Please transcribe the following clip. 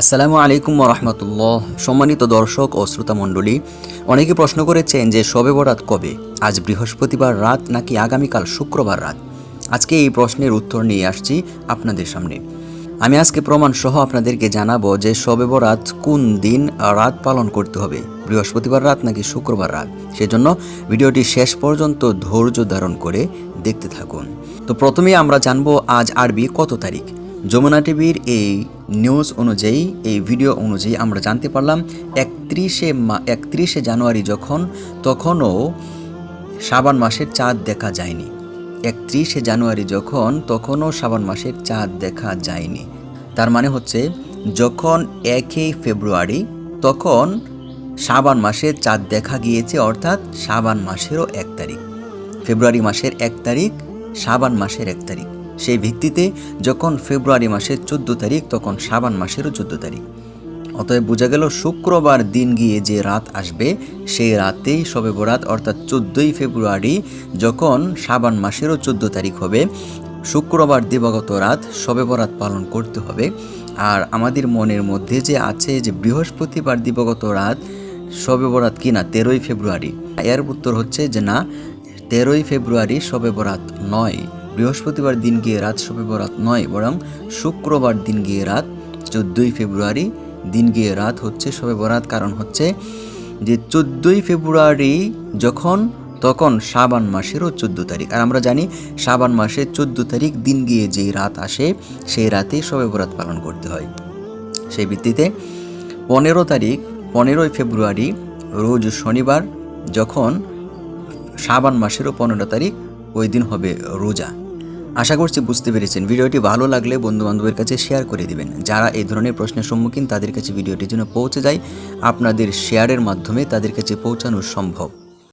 আসসালামু আলাইকুম রহমতুল্লাহ সম্মানিত দর্শক ও শ্রোতা মণ্ডলী, অনেকে প্রশ্ন করেছেন যে শবে বরাত কবে? আজ বৃহস্পতিবার রাত নাকি আগামীকাল শুক্রবার রাত? আজকে এই প্রশ্নের উত্তর নিয়ে আসছি আপনাদের সামনে। আমি আজকে প্রমাণ সহ আপনাদেরকে জানাব যে শবে বরাত কোন দিন রাত পালন করতে হবে। বৃহস্পতিবার রাত নাকি শুক্রবার রাত? সেজন্য ভিডিওটি শেষ পর্যন্ত ধৈর্য ধারণ করে দেখতে থাকুন। তো প্রথমেই আমরা জানব আজ আরবি কত তারিখ? যমুনা টিভির এই নিউজ অনুযায়ী, এই ভিডিও অনুযায়ী আমরা জানতে পারলাম, একত্রিশে মা, একত্রিশে জানুয়ারি যখন, তখনও শ্রাবণ মাসের চাঁদ দেখা যায়নি। একত্রিশে জানুয়ারি যখন, তখনও শ্রাবণ মাসের চাঁদ দেখা যায়নি। তার মানে হচ্ছে, যখন একই ফেব্রুয়ারি, তখন শ্রাবণ মাসের চাঁদ দেখা গিয়েছে, অর্থাৎ শ্রাবণ মাসেরও এক তারিখ। ফেব্রুয়ারি মাসের এক তারিখ, শ্রাবণ মাসের এক তারিখ। সেই ভিত্তিতে যখন ফেব্রুয়ারি মাসের চোদ্দ তারিখ, তখন শ্রাবণ মাসেরও চোদ্দ তারিখ। অতএব বোঝা গেল, শুক্রবার দিন গিয়ে যে রাত আসবে, সেই রাতেই সবে বরাত, অর্থাৎ চোদ্দোই ফেব্রুয়ারি, যখন শ্রাবণ মাসেরও চোদ্দ তারিখ হবে, শুক্রবার দিবাগত রাত সবে বরাত পালন করতে হবে। আর আমাদের মনের মধ্যে যে আছে যে বৃহস্পতিবার দিবাগত রাত সবে বরাত কি না তেরোই ফেব্রুয়ারি, এর উত্তর হচ্ছে যে না, তেরোই ফেব্রুয়ারি সবে বরাত নয়। বৃহস্পতিবার দিন গিয়ে রাত সবে বরাত নয়, বরং শুক্রবার দিন গিয়ে রাত চোদ্দোই ফেব্রুয়ারি। দিন গিয়ে রাত হচ্ছে সবে বরাত, কারণ হচ্ছে যে চোদ্দোই ফেব্রুয়ারি যখন, তখন শ্রাবণ মাসেরও চোদ্দ তারিখ। আর আমরা জানি শ্রাবণ মাসের চোদ্দ তারিখ দিন গিয়ে যেই রাত আসে, সেই রাতেই সবে বরাত পালন করতে হয়। সেই ভিত্তিতে পনেরো তারিখ, পনেরোই ফেব্রুয়ারি, রোজ শনিবার যখন শ্রাবণ মাসেরও পনেরো তারিখ, ওই দিন হবে রোজা। আশা করছি বুঝতে পেরেছেন। ভিডিওটি ভালো লাগলে বন্ধুবান্ধবের কাছে শেয়ার করে দিবেন। যারা এই ধরনের প্রশ্নের সম্মুখীন তাদের কাছে ভিডিওটি যেন পৌঁছে যায়। আপনাদের শেয়ারের মাধ্যমে তাদের কাছে পৌঁছানো সম্ভব।